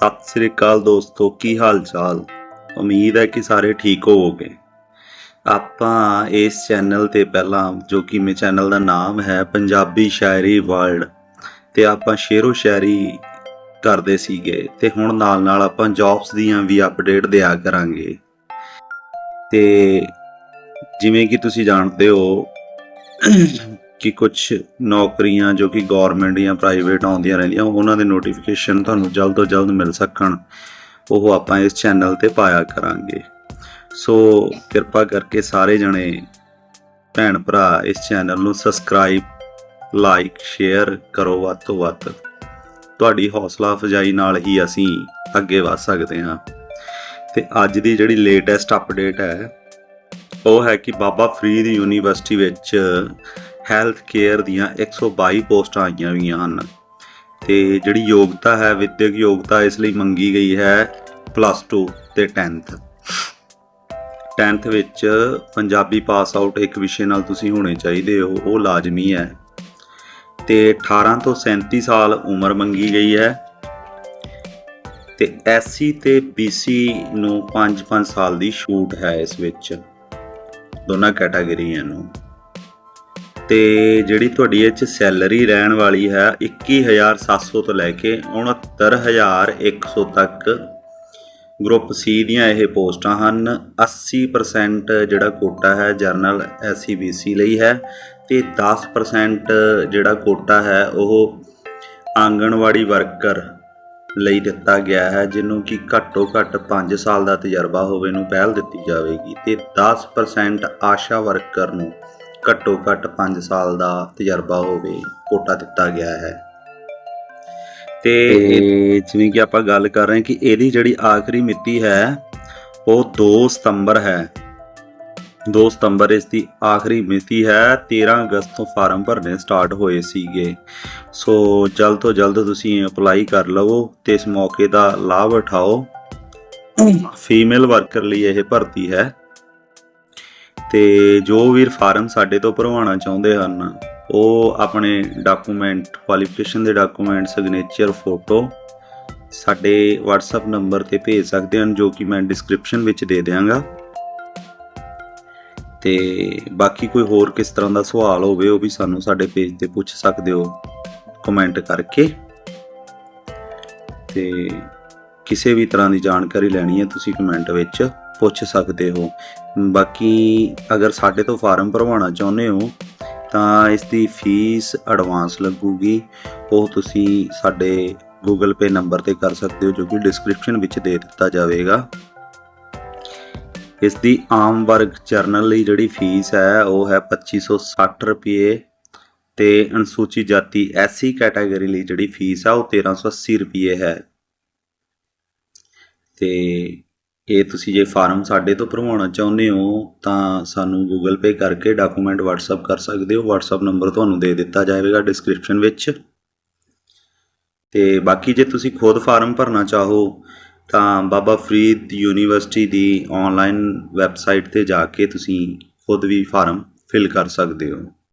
ਸਤਿ ਸ੍ਰੀ ਅਕਾਲ ਦੋਸਤੋ, ਕੀ ਹਾਲ ਚਾਲ ਉਮੀਦ ਹੈ ਕਿ ਸਾਰੇ ਠੀਕ ਹੋਵੋਗੇ। ਆਪਾਂ ਇਸ ਚੈਨਲ ਤੇ ਪਹਿਲਾਂ, ਜੋ ਕਿ ਮੇ ਚੈਨਲ ਦਾ ਨਾਮ ਹੈ ਪੰਜਾਬੀ ਸ਼ਾਇਰੀ ਵਰਲਡ, ਤੇ ਆਪਾਂ ਸ਼ੇਰੋ ਸ਼ਾਇਰੀ ਕਰਦੇ ਸੀਗੇ, ਤੇ ਹੁਣ ਨਾਲ ਨਾਲ ਆਪਾਂ ਜੌਬਸ ਦੀਆਂ ਵੀ ਅਪਡੇਟ ਦਿਆ ਕਰਾਂਗੇ। ਤੇ ਜਿਵੇਂ ਕਿ ਤੁਸੀਂ ਜਾਣਦੇ ਹੋ ਕਿ ਕੁਝ ਨੌਕਰੀਆਂ ਜੋ ਕਿ ਗਵਰਨਮੈਂਟ ਜਾਂ ਪ੍ਰਾਈਵੇਟ ਆਉਂਦੀਆਂ ਰਹਿੰਦੀਆਂ, ਉਹਨਾਂ ਦੇ ਨੋਟੀਫਿਕੇਸ਼ਨ ਤੁਹਾਨੂੰ ਜਲਦ ਤੋਂ ਜਲਦ ਮਿਲ ਸਕਣ। ਉਹ ਆਪਾਂ ਇਸ ਚੈਨਲ ਤੇ ਪਾਇਆ ਕਰਾਂਗੇ। ਸੋ ਕਿਰਪਾ ਕਰਕੇ ਸਾਰੇ ਜਣੇ ਭੈਣ ਭਰਾ ਇਸ ਚੈਨਲ ਨੂੰ ਸਬਸਕ੍ਰਾਈਬ ਲਾਈਕ ਸ਼ੇਅਰ ਕਰੋ ਵੱਧ ਤੋਂ ਵੱਧ। ਤੁਹਾਡੀ ਹੌਸਲਾ ਅਫਜ਼ਾਈ ਨਾਲ ਹੀ ਅਸੀਂ ਅੱਗੇ ਵਧ ਸਕਦੇ ਹਾਂ। ਤੇ ਅੱਜ ਦੀ ਜਿਹੜੀ ਲੇਟੈਸਟ ਅਪਡੇਟ ਹੈ, ਉਹ ਹੈ ਕਿ ਬਾਬਾ ਫਰੀਦ ਯੂਨੀਵਰਸਿਟੀ ਵਿੱਚ ਹੈਲਥ ਕੇਅਰ ਦੀਆਂ 122 ਪੋਸਟਾਂ ਆਈਆਂ ਹੋਈਆਂ ਹਨ। ਤੇ ਜਿਹੜੀ ਯੋਗਤਾ ਹੈ, ਵਿਦਿਅਕ ਯੋਗਤਾ ਇਸ ਲਈ ਮੰਗੀ ਗਈ ਹੈ ਪਲੱਸ 2 ਤੇ 10th 10th ਵਿੱਚ ਪੰਜਾਬੀ ਪਾਸ ਆਊਟ ਇੱਕ ਵਿਸ਼ੇ ਨਾਲ ਤੁਸੀਂ ਹੋਣੇ ਚਾਹੀਦੇ ਹੋ, ਉਹ ਲਾਜ਼ਮੀ ਹੈ। ਤੇ 18 ਤੋਂ 37 ਸਾਲ ਉਮਰ ਮੰਗੀ ਗਈ ਹੈ। ਤੇ ਐਸਸੀ ਤੇ ਬੀਸੀ ਨੂੰ 5-5 ਸਾਲ ਦੀ ਛੂਟ ਹੈ ਇਸ ਵਿੱਚ। ਦੋਨਾਂ ਕੈਟਾਗਰੀਆਂ ਨੂੰ ਤੇ ਜਿਹੜੀ ਤੁਹਾਡੀ ਇਹ ਚ ਸੈਲਰੀ ਰਹਿਣ ਵਾਲੀ ਹੈ 21700 ਤੋਂ ਲੈ ਕੇ 69100 ਤੱਕ। ਗਰੁੱਪ ਸੀ ਦੀਆਂ ਇਹ ਪੋਸਟਾਂ ਹਨ। 80% ਜਿਹੜਾ ਕੋਟਾ ਹੈ ਜਰਨਲ ਐਸਸੀਬੀਸੀ ਲਈ ਹੈ ਤੇ 10% ਜਿਹੜਾ ਕੋਟਾ ਹੈ ਉਹ ਆਂਗਣਵਾੜੀ ਵਰਕਰ ਲਈ ਦਿੱਤਾ ਗਿਆ ਹੈ, ਜਿਹਨੂੰ ਕਿ ਘੱਟੋ ਘੱਟ 5 ਸਾਲ ਦਾ ਤਜਰਬਾ ਹੋਵੇ ਨੂੰ ਪਹਿਲ ਦਿੱਤੀ ਜਾਵੇਗੀ ਤੇ 10% ਆਸ਼ਾ ਵਰਕਰ ਨੂੰ ਘੱਟੋ ਘੱਟ 5 ਸਾਲ ਦਾ ਤਜਰਬਾ ਹੋਵੇ ਕੋਟਾ ਦਿੱਤਾ ਗਿਆ ਹੈ। ਤੇ ਜਿਵੇਂ ਕਿ ਆਪਾਂ ਗੱਲ ਕਰ ਰਹੇ ਹਾਂ ਕਿ ਇਹਦੀ ਜਿਹੜੀ ਆਖਰੀ ਮਿਤੀ ਹੈ ਉਹ 2 ਸਤੰਬਰ ਹੈ। 2 ਸਤੰਬਰ ਇਸ ਦੀ ਆਖਰੀ ਮਿਤੀ ਹੈ 13 ਅਗਸਤ ਤੋਂ ਫਾਰਮ ਭਰਨੇ ਸਟਾਰਟ ਹੋਏ ਸੀਗੇ। ਸੋ ਜਲਦ ਤੋਂ ਜਲਦ ਤੁਸੀਂ ਅਪਲਾਈ ਕਰ ਲਵੋ ਤੇ ਇਸ ਮੌਕੇ ਦਾ ਲਾਭ ਉਠਾਓ। ਫੀਮੇਲ ਵਰਕਰ ਲਈ ਇਹ ਭਰਤੀ ਹੈ। ਤੇ ਜੋ ਵੀਰ ਫਾਰਮ ਸਾਡੇ ਤੋਂ ਭਰਵਾਉਣਾ ਚਾਹੁੰਦੇ ਹਨ, ਉਹ ਆਪਣੇ ਡਾਕੂਮੈਂਟ ਕੁਆਲੀਫਿਕੇਸ਼ਨ ਦੇ ਡਾਕੂਮੈਂਟ ਸਿਗਨੇਚਰ ਫੋਟੋ ਸਾਡੇ WhatsApp ਨੰਬਰ ਤੇ ਭੇਜ ਸਕਦੇ ਹਨ, ਜੋ ਕਿ ਮੈਂ ਡਿਸਕ੍ਰਿਪਸ਼ਨ ਵਿੱਚ ਦੇ ਦਿਆਂਗਾ। ਤੇ ਬਾਕੀ ਕੋਈ ਹੋਰ ਕਿਸ ਤਰ੍ਹਾਂ ਦਾ ਸਵਾਲ ਹੋਵੇ, ਉਹ ਵੀ ਸਾਨੂੰ ਸਾਡੇ ਪੇਜ ਤੇ ਪੁੱਛ ਸਕਦੇ ਹੋ ਕਮੈਂਟ ਕਰਕੇ। ਤੇ ਕਿਸੇ ਵੀ ਤਰ੍ਹਾਂ ਦੀ ਜਾਣਕਾਰੀ ਲੈਣੀ ਹੈ, ਤੁਸੀਂ ਕਮੈਂਟ ਵਿੱਚ। ਪੁੱਛ ਸਕਦੇ ਹੋ। ਬਾਕੀ ਅਗਰ ਸਾਡੇ ਤੋਂ ਫਾਰਮ ਭਰਵਾਉਣਾ ਚਾਹੁੰਦੇ ਹੋ, ਤਾਂ ਇਸ ਦੀ ਫੀਸ ਐਡਵਾਂਸ ਲੱਗੂਗੀ। ਉਹ ਤੁਸੀਂ ਸਾਡੇ Google Pay ਨੰਬਰ ਤੇ ਕਰ ਸਕਦੇ ਹੋ, ਜੋ ਕਿ ਡਿਸਕ੍ਰਿਪਸ਼ਨ ਵਿੱਚ ਦੇ ਦਿੱਤਾ ਜਾਵੇਗਾ। ਇਸ ਦੀ ਆਮ ਵਰਗ ਜਰਨਲ ਲਈ ਜਿਹੜੀ ਫੀਸ ਹੈ, ਉਹ ਹੈ 2560 ਰੁਪਏ ਤੇ ਅਨੁਸੂਚਿਤ ਜਾਤੀ ਐਸਸੀ ਕੈਟਾਗਰੀ ਲਈ ਜਿਹੜੀ ਫੀਸ ਆ, ਉਹ 1380 ਰੁਪਏ ਹੈ। ਤੇ ਇਹ ਤੁਸੀਂ ਜੇ ਫਾਰਮ ਸਾਡੇ ਤੋਂ ਭਰਵਾਉਣਾ ਚਾਹੁੰਦੇ ਹੋ, ਤਾਂ ਸਾਨੂੰ ਗੂਗਲ ਪੇ ਕਰਕੇ ਡਾਕੂਮੈਂਟ WhatsApp ਕਰ ਸਕਦੇ ਹੋ। WhatsApp ਨੰਬਰ ਤੁਹਾਨੂੰ ਦੇ ਦਿੱਤਾ ਜਾਵੇਗਾ ਡਿਸਕ੍ਰਿਪਸ਼ਨ ਵਿੱਚ। ਤੇ ਬਾਕੀ ਜੇ ਤੁਸੀਂ ਖੁਦ ਫਾਰਮ ਭਰਨਾ ਚਾਹੋ, ਤਾਂ ਬਾਬਾ ਫਰੀਦ ਯੂਨੀਵਰਸਿਟੀ ਦੀ ਆਨਲਾਈਨ ਵੈਬਸਾਈਟ ਤੇ ਜਾ ਕੇ ਤੁਸੀਂ ਖੁਦ ਵੀ ਫਾਰਮ ਫਿਲ ਕਰ ਸਕਦੇ ਹੋ।